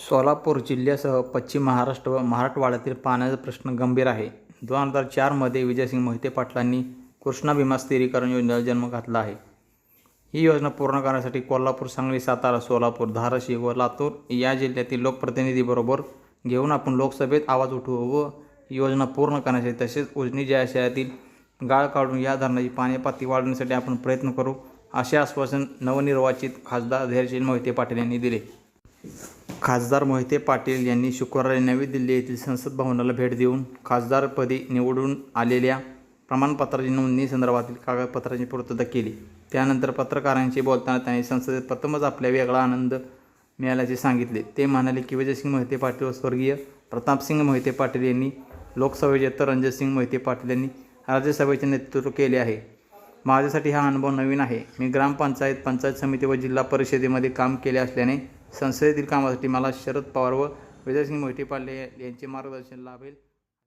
सोलापूर जिल्ह्यासह पश्चिम महाराष्ट्र व मराठवाड्यातील पाण्याचा प्रश्न गंभीर आहे. दोन हजार चारमध्ये विजयसिंग मोहिते पाटलांनी कृष्णा भीमा स्थिरीकरण योजनेला जन्म घातला आहे. ही योजना पूर्ण करण्यासाठी कोल्हापूर सांगली सातारा सोलापूर धाराशिव व लातूर या जिल्ह्यातील लोकप्रतिनिधीबरोबर घेऊन आपण लोकसभेत आवाज उठवू व योजना पूर्ण करण्यासाठी तसेच उजनी जलाशयातील गाळ काढून या धरणाची पाणी वाढवण्यासाठी आपण प्रयत्न करू असे आश्वासन नवनिर्वाचित खासदार धैर्यशील मोहिते पाटील यांनी दिले. खासदार मोहिते पाटील यांनी शुक्रवारी नवी दिल्ली येथील संसद भवनाला भेट देऊन खासदारपदी निवडून आलेल्या प्रमाणपत्राची नोंदणी संदर्भातील कागदपत्रांची पूर्तता केली. त्यानंतर पत्रकारांशी बोलताना त्यांनी संसदेत प्रथमच आपल्या वेगळा आनंद मिळाल्याचे सांगितले. ते म्हणाले की विजयसिंग मोहिते पाटील व स्वर्गीय प्रतापसिंग मोहिते पाटील यांनी लोकसभेचे तर रणजितसिंग मोहिते पाटील यांनी राज्यसभेचे नेतृत्व केले आहे. माझ्यासाठी हा अनुभव नवीन आहे. मी ग्रामपंचायत पंचायत समिती व जिल्हा परिषदेमध्ये काम केले असल्याने संसदेतील कामासाठी मला शरद पवार व विजयसिंग मोहिते पाटील यांचे मार्गदर्शन लाभेल.